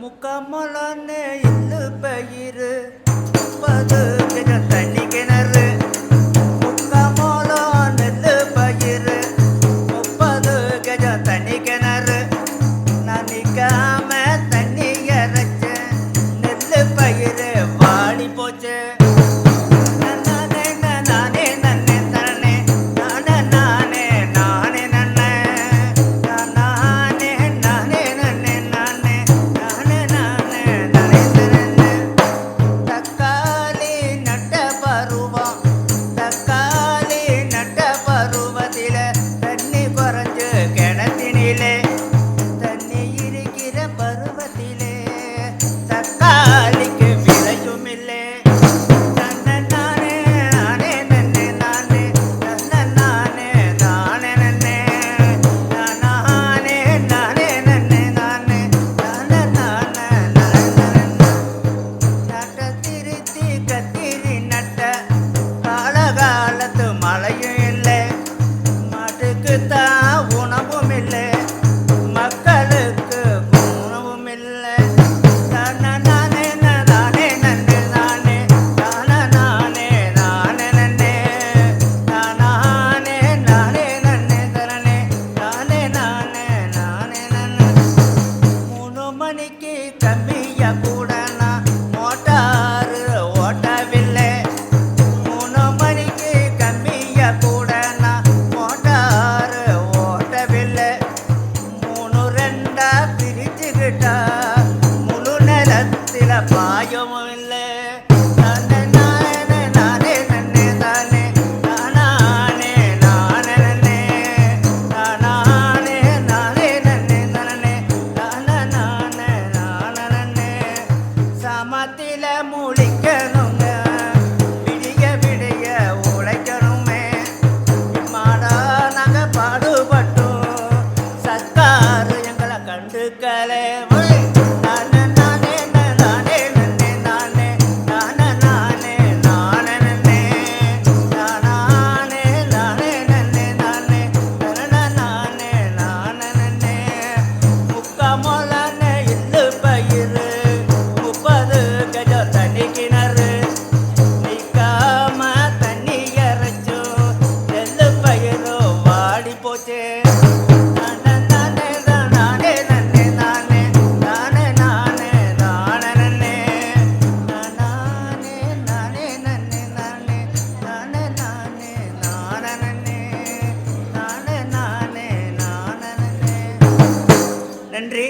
முக்கமலானே இல்லு பயிர் பது это வெயில முழிக்கணுங்க. விடிய விடிய உழைக்கணுமே. மாடா நாங்க பாடுபட்டோம். சர்க்காரு எங்களை கண்டுக்கலே. பக்கஜோ தண்ணி கிணறு நிற்காம தண்ணி இறைச்சோ நெல்லு பயிரோ வாடி போச்சு நன்றி